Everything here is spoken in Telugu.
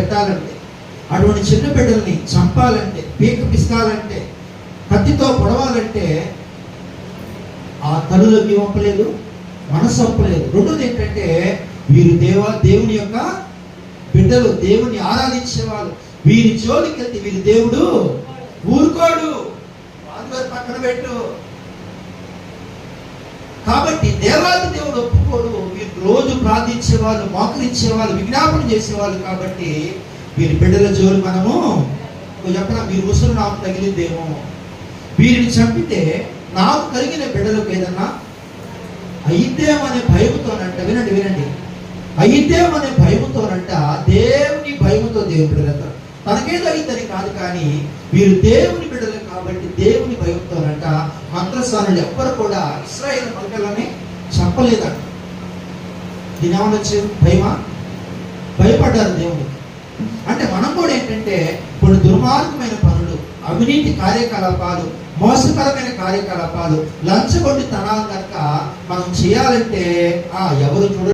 పెట్టాలంటే అటువంటి చిన్న బిడ్డల్ని చంపాలంటే పీక పిసకాలంటే కత్తితో పొడవాలంటే ఆ తల్లులకి ఒప్పలేదు మనసు ఒప్పలేదు. రెండోది ఏంటంటే వీరు దేవ దేవుని యొక్క బిడ్డలు దేవుని ఆరాధించేవాళ్ళు. వీరి జోలికి వెళ్తే వీరి దేవుడు ఊరుకోడు. పక్కన పెట్టు. కాబట్టి ప్రార్థించేవాళ్ళు మోకరించేవాళ్ళు విజ్ఞాపన చేసేవాళ్ళు కాబట్టి వీరి బిడ్డల జోలు మనము చెప్పిన వీరి ముసురు నాకు తగిలిందేమో వీరిని చంపితే నాకు కలిగిన బిడ్డలకు ఏదన్నా అయిద్దేమనే భయముతోనంట వినండి వినండి. అయిద్దేమనే భయముతోనంట దేవుని భయముతో దేవుని బిడ్డలంట తనకేదో అయితని కాదు కానీ వీరు దేవుని బిడ్డలు కాబట్టి దేవుని భయంతోనంట మంత్రస్థానులు ఎవ్వరు కూడా ఇస్రాయేల్ మలకలని చెప్పలేదంట దీని ఏమన్నా వచ్చేది భయమా? భయపడ్డారు దేవుడు. అంటే మనం కూడా ఏంటంటే కొన్ని దుర్మార్గమైన పనులు అవినీతి కార్యకలాపాలు మోసకరమైన కార్యకలాపాలు లంచగొండి తనాలు కనుక మనం చేయాలంటే ఆ ఎవరు చూడ